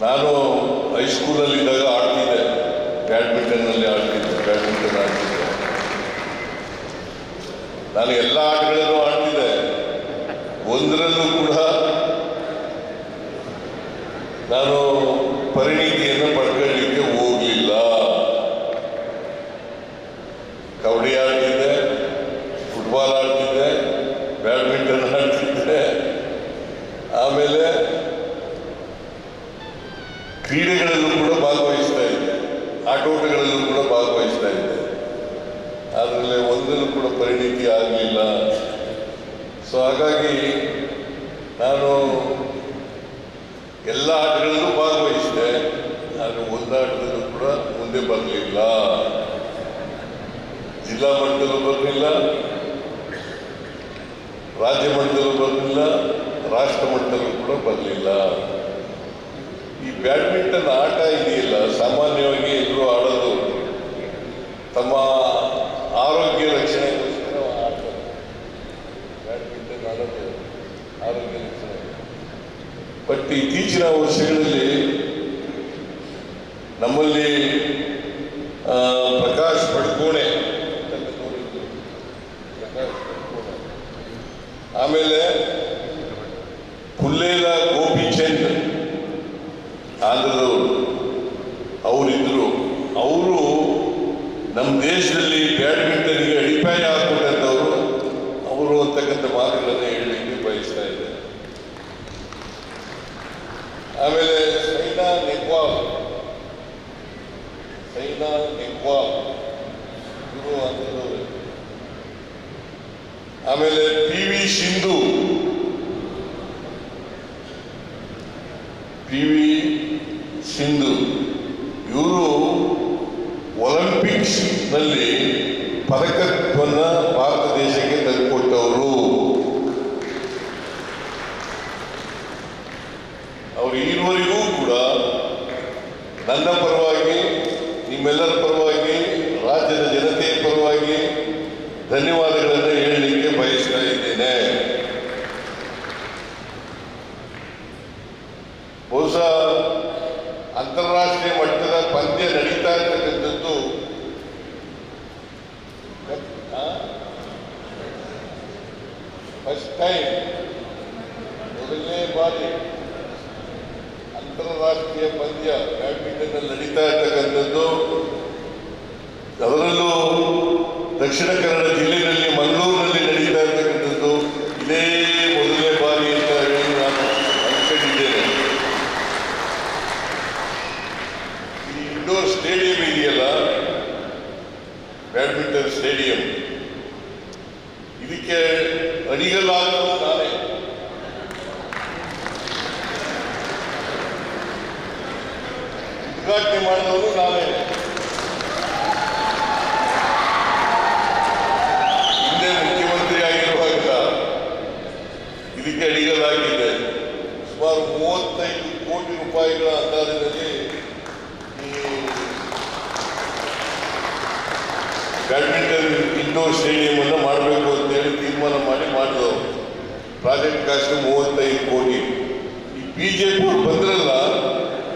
ನಾನು ಹೈಸ್ಕೂಲಲ್ಲಿದ್ದಾಗ ಆಡ್ತಿದ್ದೆ. ಬ್ಯಾಡ್ಮಿಂಟನ್ನಲ್ಲಿ ಆಡ್ತಿದ್ದೆ ಬ್ಯಾಡ್ಮಿಂಟನ್ ಆಡ್ತಿದ್ದೆ. ನಾನು ಎಲ್ಲ ಆಟಗಳಲ್ಲೂ ಆಡ್ತಿದ್ದೆ. ಒಂದರಲ್ಲೂ ಕೂಡ ನಾನು ಪರಿಣಿತಿಯನ್ನು ಪಡ್ಕೊಳ್ಳಿಕ್ಕೆ ಹೋಗಲಿಲ್ಲ ಕಬಡ್ಡಿ ಆಡ್ತಿದ್ದೆ ಫುಟ್ಬಾಲ್ ಆಡ್ತಿದ್ದೆ ಬ್ಯಾಡ್ಮಿಂಟನ್ ಆಡ್ತಿದ್ದೆ ಆಮೇಲೆ ಕ್ರೀಡೆಗಳಲ್ಲೂ ಕೂಡ ಭಾಗವಹಿಸ್ತಾ ಇದ್ದೆ ಆಟೋಟಗಳಲ್ಲೂ ಕೂಡ ಭಾಗವಹಿಸ್ತಾ ಇದ್ದೆ ಅದರಲ್ಲಿ ಪರಿಣಿತಿ ಆಗಲಿಲ್ಲ ಸೊ ಹಾಗಾಗಿ ನಾನು ಎಲ್ಲ ಆಟಗಳಲ್ಲೂ ಭಾಗವಹಿಸಿದೆ. ನಾನು ಒಂದಾಟದಲ್ಲೂ ಕೂಡ ಮುಂದೆ ಬರಲಿಲ್ಲ. ಜಿಲ್ಲಾ ಮಟ್ಟದಲ್ಲೂ ಬರಲಿಲ್ಲ. ರಾಜ್ಯ ಮಟ್ಟದಲ್ಲೂ ಬರಲಿಲ್ಲ. ರಾಷ್ಟ್ರ ಮಟ್ಟದಲ್ಲೂ ಕೂಡ ಬರಲಿಲ್ಲ. ಈ ಬ್ಯಾಡ್ಮಿಂಟನ್ ಆಟ ಇದೆಯಲ್ಲ, ಸಾಮಾನ್ಯವಾಗಿ ಎಲ್ಲರೂ ಆಡೋದು ತಮ್ಮ ಆರೋಗ್ಯ ರಕ್ಷಣೆಗೋಸ್ಕರ ಆಡ್ತಾರೆ ಬ್ಯಾಡ್ಮಿಂಟನ್ ಆಡೋದು ಆರೋಗ್ಯ ರಕ್ಷಣೆ ಬಟ್ ಇತ್ತೀಚಿನ ವರ್ಷಗಳಲ್ಲಿ ನಮ್ಮಲ್ಲಿ ಪ್ರಕಾಶ್ ಪಡ್ಕೋಣೆ. ಆಮೇಲೆ ಪುಲ್ಲೇಲ ಗೋಪಿಚಂದ್ ಆಂಧ್ರದವರು, ಅವರಿದ್ರು ಅವರು ನಮ್ಮ ದೇಶದಲ್ಲಿ ಬ್ಯಾಡ್ಮಿಂಟನ್ಗೆ ಅಡಿಪಾಯ ಹಾಕ್ಬಿಟ್ಟಂಥವ್ರು ಅವರು ಅಂತಕ್ಕಂಥ ಮಾತುಗಳನ್ನು ಹೇಳಲಿಕ್ಕೆ ಬಯಸ್ತಾ ಇದ್ದಾರೆ ಆಮೇಲೆ ಸೈನಾ ನೆಹ್ವಾಲ್ ಸೈನಾ ಆಂಧ್ರದವರು ಆಮೇಲೆ P V Sindhu P V Sindhu ಇವರು ಒಲಿಂಪಿಕ್ಸ್ನಲ್ಲಿ ಪದಕವನ್ನ ಭಾರತ ದೇಶಕ್ಕೆ ತಂದುಕೊಟ್ಟವರು. ಅವರು ಈವರೆಗೂ ಕೂಡ ನನ್ನ ಪರವಾಗಿ ನಿಮ್ಮೆಲ್ಲರ ಪರವಾಗಿ ಧನ್ಯವಾದಗಳನ್ನು ಹೇಳಲಿಕ್ಕೆ ಬಯಸ್ತಾ ಇದ್ದೇನೆ. ಬಹುಶಃ ಅಂತಾರಾಷ್ಟ್ರೀಯ ಮಟ್ಟದ ಪಂದ್ಯ ನಡೀತಾ ಇರ್ತಕ್ಕಂಥದ್ದು ಫಸ್ಟ್ ಟೈಮ್ ಮೊದಲನೇ ಬಾರಿ ಅಂತಾರಾಷ್ಟ್ರೀಯ ಪಂದ್ಯ ಬ್ಯಾಡ್ಮಿಂಟನ್ ನಡೀತಾ ಇರ್ತಕ್ಕಂಥದ್ದು. ಅದರಲ್ಲೂ ದಕ್ಷಿಣ ಕನ್ನಡ ಜಿಲ್ಲೆಯಲ್ಲಿ ಮಂಗಳೂರಿನಲ್ಲಿ ನಡೀತಾ ಇರ್ತಕ್ಕಂಥದ್ದು, ಇದೇ ಮೊದಲನೇ ಬಾರಿ ಅಂತ ಹೇಳಿ ನಾನು ಅನ್ಕೊಂಡಿದ್ದೇನೆ. ಈ ಇಂಡೋರ್ ಸ್ಟೇಡಿಯಂ ಇದೆಯಲ್ಲ? ಬ್ಯಾಡ್ಮಿಂಟನ್ ಸ್ಟೇಡಿಯಂ ಇದಕ್ಕೆ ಅಡಿಗಲ್ಲಾಗಲು ನಾನೇ ಉದ್ಘಾಟನೆ ಮಾಡಿದವರು ನಾನೇ ಹಿಂದೆ ಮುಖ್ಯಮಂತ್ರಿ ಆಗಿರುವಾಗ ಇದಕ್ಕೆ ಸುಮಾರು ಮೂವತ್ತೈದು ಕೋಟಿ ರೂಪಾಯಿಗಳ ಅಂದಾಜಿನಲ್ಲಿ ಈ ಬ್ಯಾಡ್ಮಿಂಟನ್ ಇಂಡೋರ್ ಸ್ಟೇಡಿಯಂ ಅನ್ನು ಮಾಡಬೇಕು ಅಂತೇಳಿ ತೀರ್ಮಾನ ಮಾಡಿ ಮಾಡಿದವರು ಪ್ರಾಜೆಕ್ಟ್ ಕಾಸ್ಟ್ ಮೂವತ್ತೈದು ಕೋಟಿ. ಈ ಬಿಜೆಪಿ ಬಂದ್ರಲ್ಲ,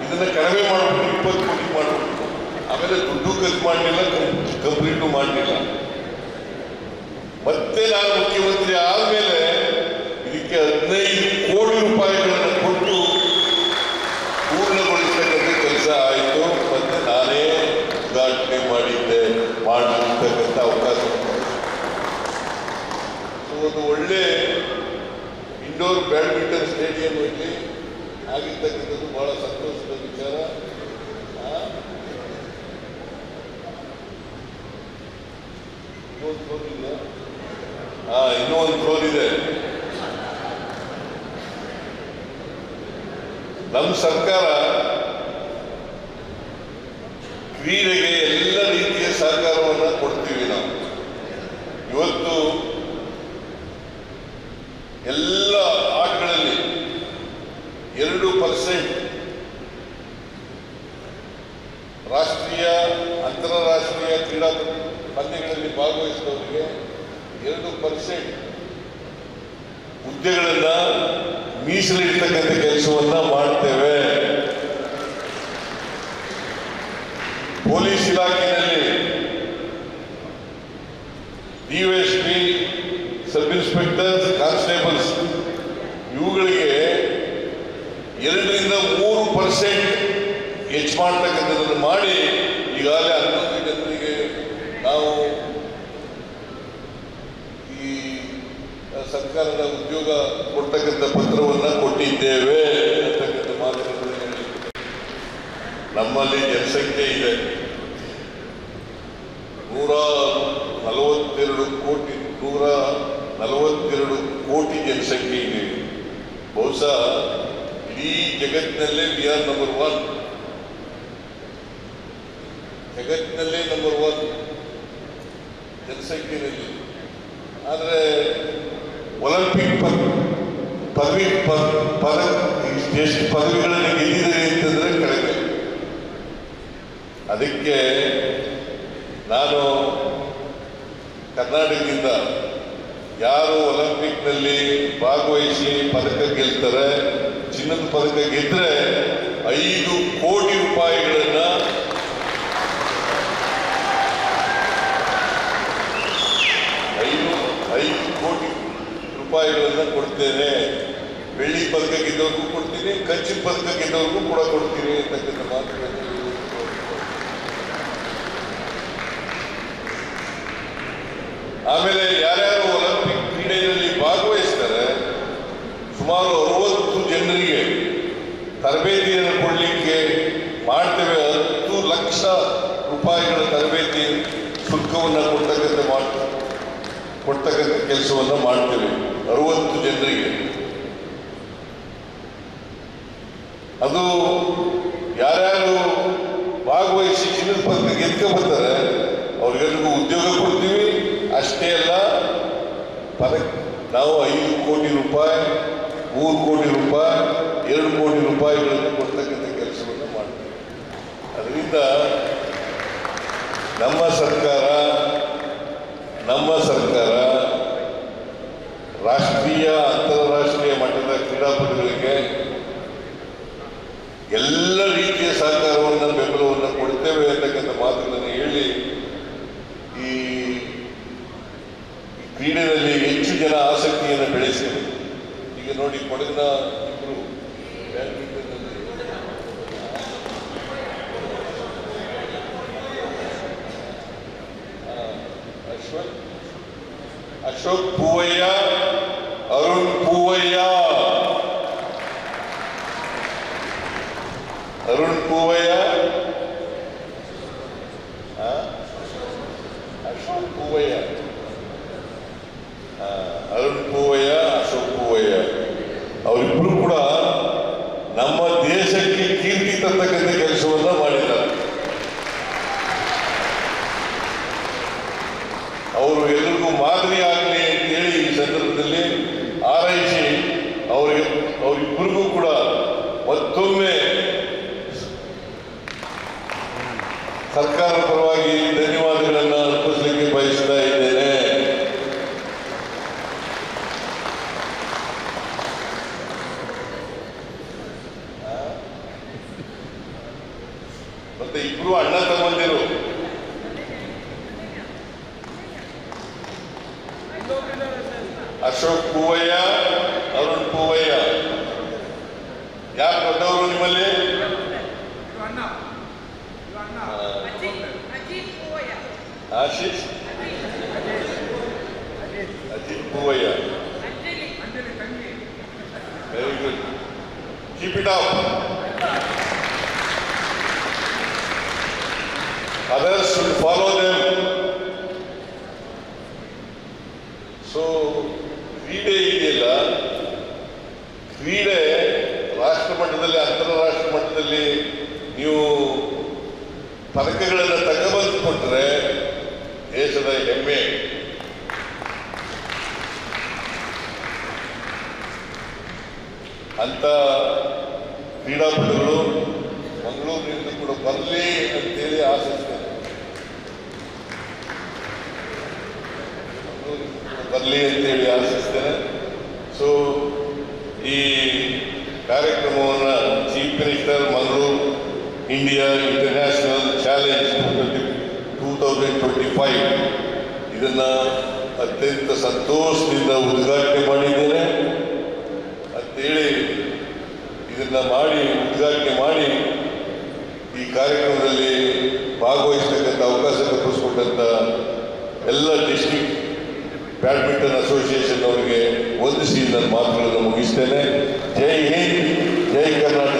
ಇದನ್ನ ಕಡಿಮೆ ಮಾಡಬೇಕು ಇಪ್ಪತ್ತು ಕೋಟಿ ಮಾಡ್ಬಿಟ್ಟು ಆಮೇಲೆ ದುಡ್ಡು ಖರ್ಚು ಮಾಡಲಿಲ್ಲ ಕಂಪ್ಲೀಟು ಮಾಡಲಿಲ್ಲ. ಮತ್ತೆ ನಾನು ಮುಖ್ಯಮಂತ್ರಿ ಆದಮೇಲೆ ಇದಕ್ಕೆ ಹದಿನೈದು ಕೋಟಿ ರೂಪಾಯಿಗಳನ್ನು ಕೊಟ್ಟು ಪೂರ್ಣಗೊಳಿಸ್ತಕ್ಕಂಥ ಕೆಲಸ ಆಯಿತು ಮತ್ತೆ ನಾನೇ ಉದ್ಘಾಟನೆ ಮಾಡಿದ್ದೆ ಮಾಡತಕ್ಕಂಥ ಅವಕಾಶ ಸೊ ಒಂದು ಒಳ್ಳೆ ಇಂಡೋರ್ ಬ್ಯಾಡ್ಮಿಂಟನ್ ಸ್ಟೇಡಿಯಂ ಇಲ್ಲಿ ಆಗಿರ್ತಕ್ಕಂಥದ್ದು ಬಹಳ ಸಂತೋಷದ ವಿಚಾರ ಆ? ಇನ್ನೊಂದು ಫ್ಲೋರ್ ಇಲ್ಲ ಹಾ ಇನ್ನೂ ಒಂದು ಇದೆ. ನಮ್ಮ ಸರ್ಕಾರ ಕ್ರೀಡೆಗೆ ಎಲ್ಲ ರೀತಿಯ ಸಹಕಾರವನ್ನು ಕೊಡ್ತೀವಿ ನಾವು. ಇವತ್ತು ಎಲ್ಲ ಆಟಗಳಲ್ಲಿ ಎರಡು ಪರ್ಸೆಂಟ್ ರಾಷ್ಟ್ರೀಯ, ಅಂತಾರಾಷ್ಟ್ರೀಯ ಕ್ರೀಡಾ ಪಂದ್ಯಗಳಲ್ಲಿ ಭಾಗವಹಿಸಿದವರಿಗೆ ಎರಡು ಪರ್ಸೆಂಟ್ ಹುದ್ದೆಗಳನ್ನು ಮೀಸಲಿಡ್ತಕ್ಕಂಥ ಕೆಲಸವನ್ನು ಮಾಡ್ತೇವೆ. ಪೊಲೀಸ್ ಇಲಾಖೆಯಲ್ಲಿ ಡಿವೈಎಸ್ಪಿ ಸಬ್ ಇನ್ಸ್ಪೆಕ್ಟರ್ ಕಾನ್ಸ್ಟೇಬಲ್ಸ್, ಇವುಗಳಿಗೆ ಎರಡರಿಂದ ಮೂರು ಪರ್ಸೆಂಟ್ ಹೆಚ್ಚು ಮಾಡ್ತಕ್ಕಂಥದ್ದನ್ನು ಮಾಡಿ ಈಗಾಗಲೇ ಹನ್ನೊಂದು ಜನರಿಗೆ ನಾವು ಈ ಸರ್ಕಾರದ ಉದ್ಯೋಗ ಕೊಡ್ತಕ್ಕಂಥ ಪತ್ರವನ್ನ ಕೊಟ್ಟಿದ್ದೇವೆ ಅಂತಕ್ಕಂಥ ಮಾತುಕತೆ ನಮ್ಮಲ್ಲಿ ಜನಸಂಖ್ಯೆ ಇದೆ. ನೂರ ನಲವತ್ತೆರಡು ಕೋಟಿ, ನೂರ ನಲವತ್ತೆರಡು ಕೋಟಿ ಜನಸಂಖ್ಯೆ ಇದೆ. ಬಹುಶಃ ಇಡೀ ಜಗತ್ತಿನಲ್ಲೇ ವಿ ಆರ್ ನಂಬರ್ ಒನ್ ಜಗತ್ತಿನಲ್ಲೇ ನಂಬರ್ ಒನ್ ಜನಸಂಖ್ಯೆಯಲ್ಲಿ ಆದರೆ ಒಲಿಂಪಿಕ್ ಪದ, ಪದವಿ ಪದ ಎಷ್ಟು ಪದವಿಗಳನ್ನು ಗೆದ್ದಿದೆ ಅಂತಂದರೆ ಕಡಿಮೆ ಅದಕ್ಕೆ ನಾನು ಕರ್ನಾಟಕದಿಂದ ಯಾರು ಒಲಿಂಪಿಕ್ನಲ್ಲಿ ಭಾಗವಹಿಸಿ ಪದಕ ಗೆಲ್ತಾರೆ, ಚಿನ್ನದ ಪದಕ ಗೆದ್ದರೆ ಐದು ಕೋಟಿ ರೂಪಾಯಿಗಳನ್ನ ಐದು ಐದು ಕೋಟಿ ರೂಪಾಯಿಗಳನ್ನ ಕೊಡ್ತೇನೆ. ಬೆಳ್ಳಿ ಪದಕ ಗೆದ್ದವ್ರಿಗೂ ಕೊಡ್ತೀನಿ, ಕಂಚಿನ ಪದಕ ಗೆದ್ದವ್ರಿಗೂ ಕೂಡ ಕೊಡ್ತೀನಿ ಅಂತಕ್ಕಂಥ ಮಾತುಗಳನ್ನು ಆಮೇಲೆ ಯಾರ್ಯಾರು ಒಲಿಂಪಿಕ್ ಕ್ರೀಡೆಯಲ್ಲಿ ಭಾಗವಹಿಸ್ತಾರೆ, ಸುಮಾರು ಅರವತ್ತು ಜನರಿಗೆ ತರಬೇತಿಯನ್ನು ಕೊಡಲಿಕ್ಕೆ ಮಾಡ್ತೇವೆ. ಹತ್ತು ಲಕ್ಷ ರೂಪಾಯಿಗಳ ತರಬೇತಿ ಶುಲ್ಕವನ್ನು ಕೊಡ್ತಕ್ಕಂಥ ಮಾಡ್, ಕೊಡ್ತಕ್ಕಂಥ ಕೆಲಸವನ್ನು ಮಾಡ್ತೇವೆ. ಅರವತ್ತು ಜನರಿಗೆ. ಅದು ಯಾರ್ಯಾರು ಭಾಗವಹಿಸಿ ಚಿನ್ನದ ಪದಕ ಗೆದ್ಕೊ ಬರ್ತಾರೆ ಅವ್ರಿಗೆಲ್ರಿಗೂ ಉದ್ಯೋಗ ಕೊಡ್ತೀವಿ. ಅಷ್ಟೇ ಅಲ್ಲ ಪದಕ ನಾವು ಐದು ಕೋಟಿ ರೂಪಾಯಿ, ಮೂರು ಕೋಟಿ ರೂಪಾಯಿ, ಎರಡು ಕೋಟಿ ರೂಪಾಯಿಗಳನ್ನು ಕೊಡ್ತಕ್ಕಂಥ ಕೆಲಸವನ್ನು ಮಾಡ್ತೀವಿ. ಅದರಿಂದ ನಮ್ಮ ಸರ್ಕಾರ ನಮ್ಮ ಸರ್ಕಾರ ರಾಷ್ಟ್ರೀಯ ಅಂತಾರಾಷ್ಟ್ರೀಯ ಮಟ್ಟದ ಕ್ರೀಡಾಪಟುಗಳಿಗೆ ಎಲ್ಲ ರೀತಿಯ ಸಹಕಾರವನ್ನು, ಬೆಂಬಲವನ್ನು ಕೊಡ್ತೇವೆ ಅಂತಕ್ಕಂಥ ಮಾತುಗಳನ್ನು ಹೇಳಿ ಈ ಕ್ರೀಡೆಯಲ್ಲಿ ಹೆಚ್ಚು ಜನ ಆಸಕ್ತಿಯನ್ನು ಬೆಳೆಸಿ ಈಗ ನೋಡಿ, ಕೊಡಗಿನ ಅಶೋಕ್ ಪೂವಯ್ಯ ಅರುಣ್ ಪೂವಯ್ಯ ಅರುಣ್ ಪೂವಯ್ಯ? ಅಶೋಕ್ ಪೂವಯ್ಯ ಅರುಣ್ ಪೂವಯ್ಯ ಅಶೋಕ್ ಪೂವಯ್ಯ ಅವರಿಬ್ಬರು ಕೂಡ ನಮ್ಮ ದೇಶಕ್ಕೆ ಕೀರ್ತಿ ತರ್ತಕ್ಕಂಥ ಕೆಲಸವನ್ನ ಮಾಡಿದ್ದಾರೆ ಅವರು ಎಲ್ರಿಗೂ ಮಾದರಿ ಆಗಲಿ ಅಂತೇಳಿ ಈ ಸಂದರ್ಭದಲ್ಲಿ ಆರೈಸಿ ಅವರಿಗೆ ಅವರಿಬ್ಬರಿಗೂ ಕೂಡ ಮತ್ತೊಮ್ಮೆ ಸರ್ಕಾರ ಪರವಾಗಿ ಅಶೋಕ್ ಪೂವಯ್ಯ ಅರುಣ್ ಪೂವಯ್ಯ ಯಾರು ದೊಡ್ಡವರು ನಿಮ್ಮಲ್ಲಿ Ajith Poovaiah Ashish Ajith Poovaiah Anjali very good keep it up others should follow them ಪದಕಗಳನ್ನು ತಗೊಬಂದು ದೇಶದ ಹೆಮ್ಮೆ. ಅಂತ ಕ್ರೀಡಾಪಟುಗಳು ಮಂಗಳೂರಿನಿಂದ ಕೂಡ ಬರಲಿ ಅಂತೇಳಿ ಆಶಿಸ್ತೇನೆ ಬರಲಿ ಅಂತೇಳಿ ಆಶಿಸ್ತೇನೆ ಸೊ ಈ ಕಾರ್ಯಕ್ರಮವನ್ನು chief minister Mangaluru, India, international thousand twenty five ಇದನ್ನ ಅತ್ಯಂತ ಸಂತೋಷದಿಂದ ಉದ್ಘಾಟನೆ ಮಾಡಿದ್ದೇನೆ. ಅಂತೇಳಿ ಇದನ್ನ ಮಾಡಿ, ಉದ್ಘಾಟನೆ ಮಾಡಿ ಈ ಕಾರ್ಯಕ್ರಮದಲ್ಲಿ ಭಾಗವಹಿಸತಕ್ಕಂಥ ಅವಕಾಶ ಕಲ್ಪಿಸ್ಕೊಂಡಂಥ ಎಲ್ಲ ಡಿಸ್ಟಿಕ್ ಬ್ಯಾಡ್ಮಿಂಟನ್ ಅಸೋಸಿಯೇಷನ್ ಅವರಿಗೆ ವಂದಿಸಿ ನನ್ನ ಮಾತುಗಳನ್ನು ಮುಗಿಸ್ತೇನೆ. ಜೈ ಹಿಂದ್, ಜೈ ಕರ್ನಾಟಕ.